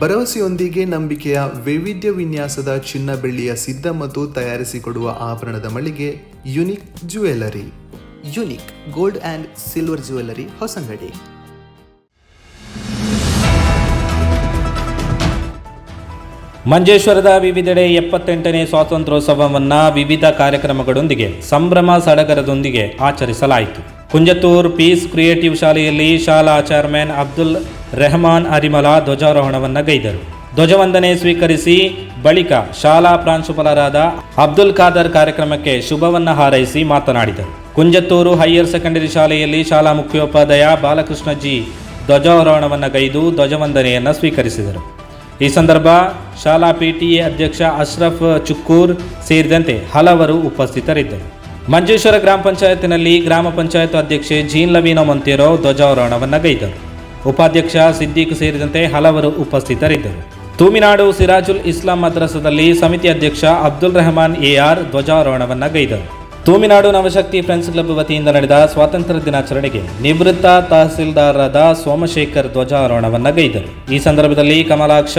ಭರವಸೆಯೊಂದಿಗೆ ನಂಬಿಕೆಯ ವೈವಿಧ್ಯ ವಿನ್ಯಾಸದ ಚಿನ್ನ ಬೆಳ್ಳಿಯ ಸಿದ್ಧ ಮತ್ತು ತಯಾರಿಸಿಕೊಡುವ ಆಭರಣದ ಮಳಿಗೆ unique jewellery unique gold and silver jewellery Hosangadi. ಮಂಜೇಶ್ವರದ ವಿವಿಧೆಡೆ ಎಪ್ಪತ್ತೆಂಟನೇ ಸ್ವಾತಂತ್ರ್ಯೋತ್ಸವವನ್ನು ವಿವಿಧ ಕಾರ್ಯಕ್ರಮಗಳೊಂದಿಗೆ, ಸಂಭ್ರಮ ಸಡಗರದೊಂದಿಗೆ ಆಚರಿಸಲಾಯಿತು. ಕುಂಜತ್ತೂರ್ ಪೀಸ್ ಕ್ರಿಯೇಟಿವ್ ಶಾಲೆಯಲ್ಲಿ ಶಾಲಾ ಚೇರ್ಮನ್ ಅಬ್ದುಲ್ ರೆಹಮಾನ್ ಅರಿಮಲ ಧ್ವಜಾರೋಹಣವನ್ನು ಗೈದರು. ಧ್ವಜವಂದನೆ ಸ್ವೀಕರಿಸಿ ಬಳಿಕ ಶಾಲಾ ಪ್ರಾಂಶುಪಾಲರಾದ ಅಬ್ದುಲ್ ಖಾದರ್ ಕಾರ್ಯಕ್ರಮಕ್ಕೆ ಶುಭವನ್ನು ಹಾರೈಸಿ ಮಾತನಾಡಿದರು. ಕುಂಜತ್ತೂರು ಹೈಯರ್ ಸೆಕೆಂಡರಿ ಶಾಲೆಯಲ್ಲಿ ಶಾಲಾ ಮುಖ್ಯೋಪಾಧ್ಯಾಯ ಬಾಲಕೃಷ್ಣ ಜಿ ಧ್ವಜಾರೋಹಣವನ್ನು ಗೈದು ಧ್ವಜವಂದನೆಯನ್ನು ಸ್ವೀಕರಿಸಿದರು. ಈ ಸಂದರ್ಭ ಶಾಲಾ ಪಿಟಿಎ ಅಧ್ಯಕ್ಷ ಅಶ್ರಫ್ ಚುಕ್ಕೂರ್ ಸೇರಿದಂತೆ ಹಲವರು ಉಪಸ್ಥಿತರಿದ್ದರು. ಮಂಜೇಶ್ವರ ಗ್ರಾಮ ಪಂಚಾಯತ್ನಲ್ಲಿ ಗ್ರಾಮ ಪಂಚಾಯತ್ ಅಧ್ಯಕ್ಷೆ ಜೀನ್ ಲವೀನೋ ಮಂತೇರೋ ಧ್ವಜಾರೋಹಣವನ್ನು ಗೈದರು. ಉಪಾಧ್ಯಕ್ಷ ಸಿದ್ದೀಕ್ ಸೇರಿದಂತೆ ಹಲವರು ಉಪಸ್ಥಿತರಿದ್ದರು. ತೂಮಿನಾಡು ಸಿರಾಜುಲ್ ಇಸ್ಲಾಂ ಮದ್ರಸದಲ್ಲಿ ಸಮಿತಿ ಅಧ್ಯಕ್ಷ ಅಬ್ದುಲ್ ರೆಹಮಾನ್ ಎಆರ್ ಧ್ವಜಾರೋಹಣವನ್ನು ಗೈದರು. ತೂಮಿನಾಡು ನವಶಕ್ತಿ ಫ್ರೆಂಡ್ಸ್ ಕ್ಲಬ್ ವತಿಯಿಂದ ನಡೆದ ಸ್ವಾತಂತ್ರ್ಯ ದಿನಾಚರಣೆಗೆ ನಿವೃತ್ತ ತಹಸೀಲ್ದಾರರಾದ ಸೋಮಶೇಖರ್ ಧ್ವಜಾರೋಹಣವನ್ನ ಗೈದರು. ಈ ಸಂದರ್ಭದಲ್ಲಿ ಕಮಲಾಕ್ಷ,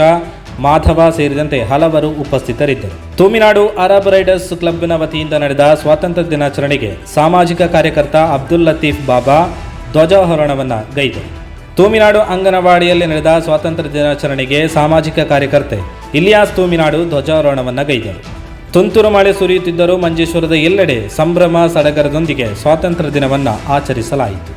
ಮಾಧವ ಸೇರಿದಂತೆ ಹಲವರು ಉಪಸ್ಥಿತರಿದ್ದರು. ತೂಮಿನಾಡು ಅರಬ್ ರೈಡರ್ಸ್ ಕ್ಲಬ್ನ ವತಿಯಿಂದ ನಡೆದ ಸ್ವಾತಂತ್ರ್ಯ ದಿನಾಚರಣೆಗೆ ಸಾಮಾಜಿಕ ಕಾರ್ಯಕರ್ತ ಅಬ್ದುಲ್ ಲತೀಫ್ ಬಾಬಾ ಧ್ವಜಾರೋಹಣವನ್ನು ಗೈದರು. ತೂಮಿನಾಡು ಅಂಗನವಾಡಿಯಲ್ಲಿ ನಡೆದ ಸ್ವಾತಂತ್ರ್ಯ ದಿನಾಚರಣೆಗೆ ಸಾಮಾಜಿಕ ಕಾರ್ಯಕರ್ತೆ ಇಲಿಯಾಸ್ ತೂಮಿನಾಡು ಧ್ವಜಾರೋಹಣವನ್ನು ಗೈದರು ತುಂತುರು ಮಳೆ ಸುರಿಯುತ್ತಿದ್ದರೂ ಮಂಜೇಶ್ವರದ ಎಲ್ಲೆಡೆ ಸಂಭ್ರಮ ಸಡಗರದೊಂದಿಗೆ ಸ್ವಾತಂತ್ರ್ಯ ದಿನವನ್ನು ಆಚರಿಸಲಾಯಿತು.